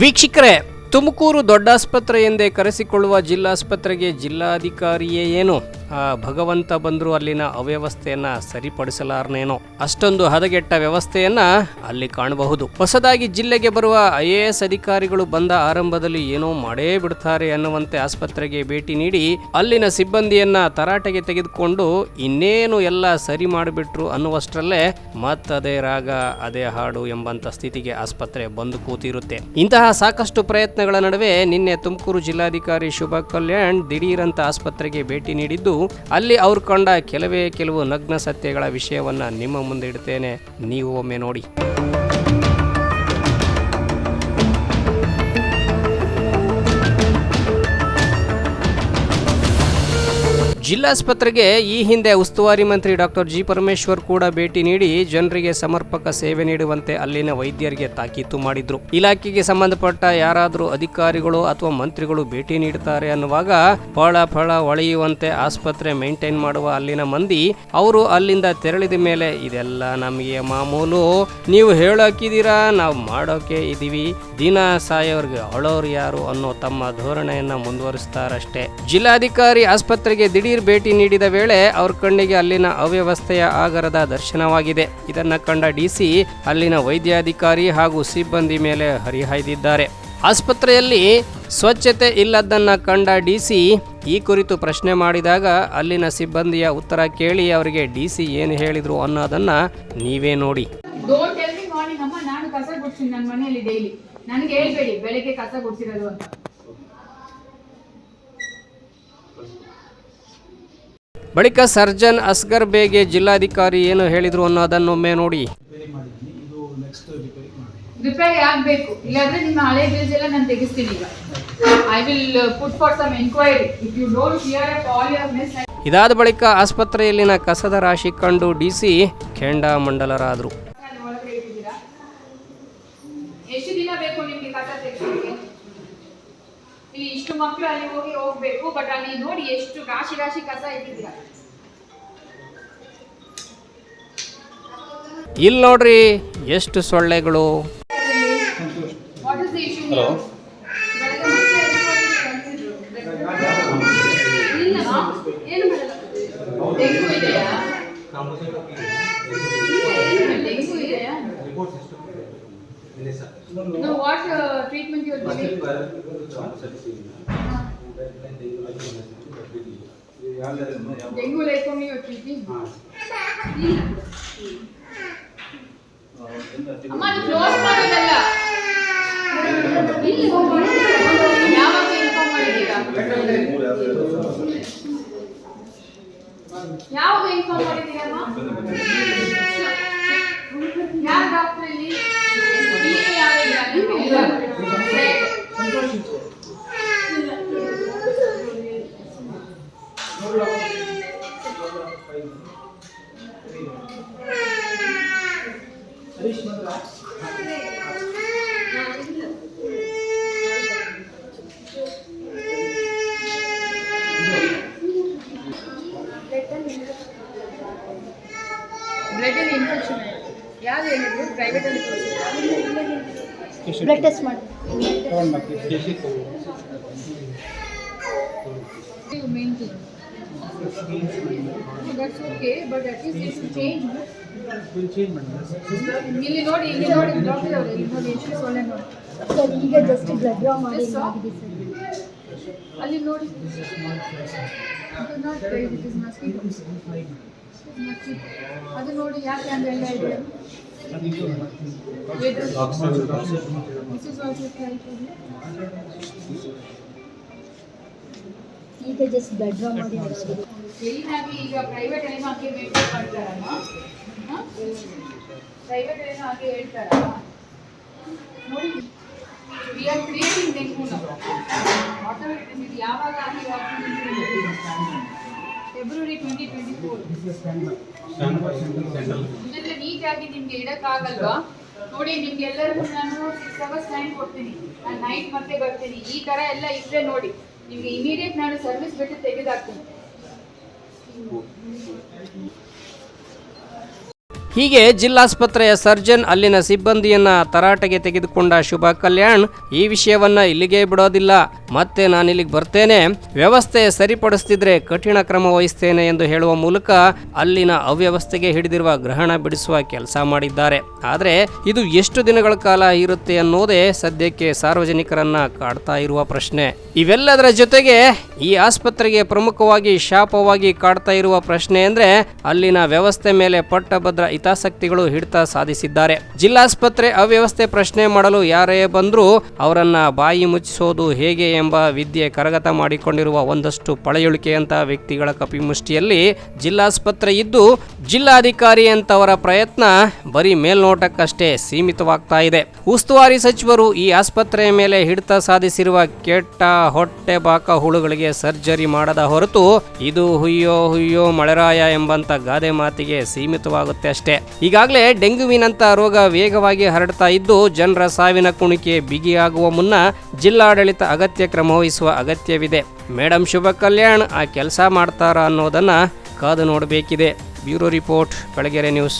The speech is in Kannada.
ವೀಕ್ಷಕರೇ ತುಮಕೂರು ದೊಡ್ಡಾಸ್ಪತ್ರೆ ಎಂದೇ ಕರೆಸಿಕೊಳ್ಳುವ ಜಿಲ್ಲಾಸ್ಪತ್ರೆಗೆ ಜಿಲ್ಲಾಧಿಕಾರಿಯೇ ಏನು? ಭಗವಂತ ಬಂದರೂ ಅಲ್ಲಿನ ಅವ್ಯವಸ್ಥೆಯನ್ನು ಸರಿಪಡಿಸಲಾರನೇನೋ. ಅಷ್ಟೊಂದು ಹದಗೆಟ್ಟ ವ್ಯವಸ್ಥೆಯನ್ನು ಅಲ್ಲಿ ಕಾಣಬಹುದು. ಹೊಸದಾಗಿ ಜಿಲ್ಲೆಗೆ ಬರುವ ಐ ಎ ಎಸ್ ಅಧಿಕಾರಿಗಳು ಬಂದ ಆರಂಭದಲ್ಲಿ ಏನೋ ಮಾಡೇ ಬಿಡ್ತಾರೆ ಅನ್ನುವಂತೆ ಆಸ್ಪತ್ರೆಗೆ ಭೇಟಿ ನೀಡಿ ಅಲ್ಲಿನ ಸಿಬ್ಬಂದಿಯನ್ನ ತರಾಟೆಗೆ ತೆಗೆದುಕೊಂಡು ಇನ್ನೇನು ಎಲ್ಲ ಸರಿ ಮಾಡಿಬಿಟ್ರು ಅನ್ನುವಷ್ಟರಲ್ಲೇ ಮತ್ತದೇ ರಾಗ, ಅದೇ ಹಾಡು ಎಂಬಂತ ಸ್ಥಿತಿಗೆ ಆಸ್ಪತ್ರೆ ಬಂದು ಕೂತಿರುತ್ತೆ. ಇಂತಹ ಸಾಕಷ್ಟು ಪ್ರಯತ್ನಗಳ ನಡುವೆ ನಿನ್ನೆ ತುಮಕೂರು ಜಿಲ್ಲಾಧಿಕಾರಿ ಶುಭ ಕಲ್ಯಾಣ್ ದಿಢೀರಂತ ಆಸ್ಪತ್ರೆಗೆ ಭೇಟಿ ನೀಡಿದ್ದು ಅಲ್ಲಿ ಅವ್ರು ಕಂಡ ಕೆಲವೇ ಕೆಲವು ನಗ್ನ ಸತ್ಯಗಳ ವಿಷಯವನ್ನು ನಿಮ್ಮ ಮುಂದೆ ಇಡ್ತೇನೆ. ನೀವು ಒಮ್ಮೆ ನೋಡಿ. ಜಿಲ್ಲಾಸ್ಪತ್ರೆಗೆ ಈ ಹಿಂದೆ ಉಸ್ತುವಾರಿ ಮಂತ್ರಿ ಡಾಕ್ಟರ್ ಜಿ ಪರಮೇಶ್ವರ್ ಕೂಡ ಭೇಟಿ ನೀಡಿ ಜನರಿಗೆ ಸಮರ್ಪಕ ಸೇವೆ ನೀಡುವಂತೆ ಅಲ್ಲಿನ ವೈದ್ಯರಿಗೆ ತಾಕೀತು ಮಾಡಿದ್ರು. ಇಲಾಖೆಗೆ ಸಂಬಂಧಪಟ್ಟ ಯಾರಾದರೂ ಅಧಿಕಾರಿಗಳು ಅಥವಾ ಮಂತ್ರಿಗಳು ಭೇಟಿ ನೀಡುತ್ತಾರೆ ಅನ್ನುವಾಗ ಫಳ ಫಳ ಒಳೆಯುವಂತೆ ಆಸ್ಪತ್ರೆ ಮೇಂಟೈನ್ ಮಾಡುವ ಅಲ್ಲಿನ ಮಂದಿ, ಅವರು ಅಲ್ಲಿಂದ ತೆರಳಿದ ಮೇಲೆ, ಇದೆಲ್ಲ ನಮಗೆ ಮಾಮೂಲು. ನೀವು ಹೇಳೋಕಿದ್ದೀರಾ ನಾವು ಮಾಡೋಕೆ ಇದೀವಿ ದಿನ ಸಾಯೋರ್ಗೆ ಅಳೋರು ಯಾರು? ಅನ್ನೋ ತಮ್ಮ ಧೋರಣೆಯನ್ನ ಮುಂದುವರಿಸ್ತಾರಷ್ಟೇ. ಜಿಲ್ಲಾಧಿಕಾರಿ ಆಸ್ಪತ್ರೆಗೆ ದಿಢೀರ್ ಭೇಟಿ ನೀಡಿದ ವೇಳೆ ಅವ್ರ ಕಣ್ಣಿಗೆ ಅಲ್ಲಿನ ಅವ್ಯವಸ್ಥೆಯ ಆಗರದ ದರ್ಶನವಾಗಿದೆ. ಇದನ್ನ ಕಂಡ ಡಿಸಿ ಅಲ್ಲಿನ ವೈದ್ಯಾಧಿಕಾರಿ ಹಾಗೂ ಸಿಬ್ಬಂದಿ ಮೇಲೆ ಹರಿಹಾಯ್ದಿದ್ದಾರೆ. ಆಸ್ಪತ್ರೆಯಲ್ಲಿ ಸ್ವಚ್ಛತೆ ಇಲ್ಲದನ್ನ ಕಂಡ ಡಿಸಿ ಈ ಕುರಿತು ಪ್ರಶ್ನೆ ಮಾಡಿದಾಗ ಅಲ್ಲಿನ ಸಿಬ್ಬಂದಿಯ ಉತ್ತರ ಕೇಳಿ ಅವರಿಗೆ ಡಿಸಿ ಏನು ಹೇಳಿದ್ರು ಅನ್ನೋದನ್ನ ನೀವೇ ನೋಡಿ. ಹೇಳ್ಬೇಡಿ, ಬೆಳಗ್ಗೆ ಕಸ ಗುಡ್ಸಿರೋದು ಅಂತ. ಬಳಿಕ ಸರ್ಜನ್ ಅಸ್ಗರ್ ಬೇಗೆ ಜಿಲ್ಲಾಧಿಕಾರಿ ಏನು ಹೇಳಿದ್ರು ಅನ್ನೋದನ್ನೊಮ್ಮೆ ನೋಡಿ. ರಿಪೇರಿ ಆಗ್ಬೇಕು. ಇಲ್ಲಾಂದ್ರೆ ನಿಮ್ಮ ಹಳೆ ಬಿಲ್ಸ್ ಎಲ್ಲ ನಾನು ತೆಗಿಸ್ತೀನಿ ಈಗ. I will put for some enquiry if you don't clear up all your miss ಇದಾದ ಬಳಿಕ ಆಸ್ಪತ್ರೆಯಲ್ಲಿನ ಕಸದ ರಾಶಿ ಕಂಡು ಡಿಸಿ ಕೆಂಡ ಮಂಡಲರಾದರು ಒಳಗಡೆ ಇಟ್ಟಿದ್ದೀರಾ ಎಷ್ಟು ದಿನ ಬೇಕು ನಿಮ್ಗೆ ಕಸ ತೆಗಿಸೋಕೆ ಇಲ್ಲಿ ಇಷ್ಟು ಮಕ್ಕಳು ಅಲ್ಲಿ ಹೋಗಿ ಹೋಗ್ಬೇಕು ಬಟ್ ಅಲ್ಲಿ ನೋಡಿ ಎಷ್ಟು ರಾಶಿ ರಾಶಿ ಕಸ ಇಟ್ಟಿದ್ದೀರಾ. ಇಲ್ಲಿ ನೋಡ್ರಿ ಎಷ್ಟು ಸೊಳ್ಳೆಗಳು. What uh, treatment you are giving? Dengue only you are treating? ಅಮ್ಮ ಅದು ಕ್ಲೋಸ್ ಮಾಡೋದಲ್ಲ. ಇಲ್ಲ ಯಾವಾಗ ಇನ್ಫಾರ್ಮ್ ಮಾಡಿದ್ದೀರಾ? ಯಾವಾಗ ಇನ್ಫಾರ್ಮ್ ಮಾಡಿದ್ದೀರಮ್ಮ ಯಾರು ಡಾಕ್ಟರ್ ಇಲ್ಲಿ ಇಲ್ಲಿ ಯಾರು ಹರೀಶ್ ಬಂದ್ರ ಬ್ಲಡ್ ಅಲ್ಲಿ ಇನ್ಫೆಕ್ಷನ್ ಯಾರು ಹೇಳಿದ್ರು ಪ್ರೈವೇಟ್ ಅಲ್ಲಿ ಬ್ಲಡ್ ಟೆಸ್ಟ್ ಮಾಡಿ You mean to? That's okay, but at least you should change. ಇಲ್ಲಿ ನೋಡಿ ಇಲ್ಲಿ ನೋಡಿ ಡಾಕ್ಟರ್ ಅವರು ಇಲ್ಲಿ ನೋಡಿ ಎಷ್ಟು ಸೊಳ್ಳೆ ನೋಡಿ ಸರ್ ಈಗ ಜಸ್ಟ್ ಬ್ಲಡ್ ಡ್ರಾ ಮಾಡಿ ಆಗಿದೆ ಸರ್ ಅಲ್ಲಿ ನೋಡಿ. ಅದು ನೋಡಿ ಯಾಕೆ ಹಂಗೆಲ್ಲ ಇದೆ This is also. ಈಗ ಜಸ್ಟ್ ಬ್ಲಡ್ ಡ್ರಾ ಮಾಡಿ ಆಗಿ ಈಗ ಪ್ರೈವೇಟ್ ಏನೋ ಹಾಕಿ ಮೇಂಟೈನ್ ಮಾಡ್ತಾರಮ್ಮ? ಪ್ರೈವೇಟ್ ಏನೋ ಹಾಗೆ ಹೇಳ್ತಾರ? ನೋಡಿ. ವಿ ಆರ್ ಕ್ರಿಯೇಟಿಂಗ್ ಡೆಂಗು ನಾವು ಎವರ್ ಇದು ಯಾವಾಗ ಆಗಿ ಫೆಬ್ರವರಿ ಟ್ವೆಂಟಿ ಟ್ವೆಂಟಿ ಫೋರ್ ಇದೆಲ್ಲ ನೀಟಾಗಿ ನಿಮ್ಗೆ ಇಡಕ್ಕಾಗಲ್ವಾ? ನೋಡಿ ನಿಮ್ಗೆಲ್ಲರಿಗೂ ನಾನು ಸಿಕ್ಸ್ ಅವರ್ಸ್ ಟೈಮ್ ಕೊಡ್ತೀನಿ. ನಾನು ನೈಟ್ ಮತ್ತೆ ಬರ್ತೀನಿ. ಈ ತರ ಎಲ್ಲ ಇದ್ರೆ ನೋಡಿ. ನಿಮ್ಗೆ ಇಮಿಡಿಯೇಟ್ ನಾನು ಸರ್ವಿಸ್ ಬಿಟ್ಟು ತೆಗೆದಾಕ್ತೀನಿ ಹೀಗೆ ಜಿಲ್ಲಾಸ್ಪತ್ರೆಯ ಸರ್ಜನ್ ಅಲ್ಲಿನ ಸಿಬ್ಬಂದಿಯನ್ನ ತರಾಟೆಗೆ ತೆಗೆದುಕೊಂಡ ಶುಭ ಕಲ್ಯಾಣ್ ಈ ವಿಷಯವನ್ನ ಇಲ್ಲಿಗೆ ಬಿಡೋದಿಲ್ಲ. ಮತ್ತೆ ನಾನು ಇಲ್ಲಿಗೆ ಬರ್ತೇನೆ. ವ್ಯವಸ್ಥೆ ಸರಿಪಡಿಸ್ತಿದ್ರೆ ಕಠಿಣ ಕ್ರಮ ವಹಿಸ್ತೇನೆ ಎಂದು ಹೇಳುವ ಮೂಲಕ ಅಲ್ಲಿನ ಅವ್ಯವಸ್ಥೆಗೆ ಹಿಡಿದಿರುವ ಗ್ರಹಣ ಬಿಡಿಸುವ ಕೆಲಸ ಮಾಡಿದ್ದಾರೆ. ಆದರೆ ಇದು ಎಷ್ಟು ದಿನಗಳ ಕಾಲ ಇರುತ್ತೆ ಅನ್ನೋದೇ ಸದ್ಯಕ್ಕೆ ಸಾರ್ವಜನಿಕರನ್ನ ಕಾಡ್ತಾ ಇರುವ ಪ್ರಶ್ನೆ. ಇವೆಲ್ಲದರ ಜೊತೆಗೆ ಈ ಆಸ್ಪತ್ರೆಗೆ ಪ್ರಮುಖವಾಗಿ ಶಾಪವಾಗಿ ಕಾಡ್ತಾ ಇರುವ ಪ್ರಶ್ನೆ ಅಂದ್ರೆ ಅಲ್ಲಿನ ವ್ಯವಸ್ಥೆ ಮೇಲೆ ಪಟ್ಟಭದ್ರ ಹಿತಾಸಕ್ತಿಗಳು ಹಿಡಿತ ಸಾಧಿಸಿದ್ದಾರೆ. ಜಿಲ್ಲಾಸ್ಪತ್ರೆ ಅವ್ಯವಸ್ಥೆ ಪ್ರಶ್ನೆ ಮಾಡಲು ಯಾರೇ ಬಂದರೂ ಅವರನ್ನ ಬಾಯಿ ಮುಚ್ಚಿಸೋದು ಹೇಗೆ ಎಂಬ ವಿದ್ಯೆ ಕರಗತ ಮಾಡಿಕೊಂಡಿರುವ ಒಂದಷ್ಟು ಪಳೆಯುಳಿಕೆಯಂತಹ ವ್ಯಕ್ತಿಗಳ ಕಪಿಮುಷ್ಟಿಯಲ್ಲಿ ಜಿಲ್ಲಾಸ್ಪತ್ರೆ ಇದ್ದು, ಜಿಲ್ಲಾಧಿಕಾರಿ ಅಂತವರ ಪ್ರಯತ್ನ ಬರೀ ಮೇಲ್ನೋಟಕ್ಕಷ್ಟೇ ಸೀಮಿತವಾಗ್ತಾ ಇದೆ. ಉಸ್ತುವಾರಿ ಸಚಿವರು ಈ ಆಸ್ಪತ್ರೆಯ ಮೇಲೆ ಹಿಡಿತ ಸಾಧಿಸಿರುವ ಕೆಟ್ಟ ಹೊಟ್ಟೆ ಬಾಕ ಹುಳುಗಳಿಗೆ ಸರ್ಜರಿ ಮಾಡದ ಹೊರತು ಇದು ಹುಯ್ಯೋ ಹುಯ್ಯೋ ಮಳೆರಾಯ ಎಂಬಂತ ಗಾದೆ ಮಾತಿಗೆ ಸೀಮಿತವಾಗುತ್ತೆ ಅಷ್ಟೇ ಈಗಾಗಲೇ ಡೆಂಗ್ಯೂವಿನಂತ ರೋಗ ವೇಗವಾಗಿ ಹರಡ್ತಾ ಇದ್ದು, ಜನರ ಸಾವಿನ ಕುಣಿಕೆ ಬಿಗಿಯಾಗುವ ಮುನ್ನ ಜಿಲ್ಲಾಡಳಿತ ಅಗತ್ಯ ಕ್ರಮ ವಹಿಸುವ ಅಗತ್ಯವಿದೆ. ಮೇಡಮ್ ಶುಭ ಕಲ್ಯಾಣ್, ಆ ಕೆಲಸ ಮಾಡ್ತಾರಾ ಅನ್ನೋದನ್ನ ಕಾದು ನೋಡಬೇಕಿದೆ. Bureau report, Belagere news.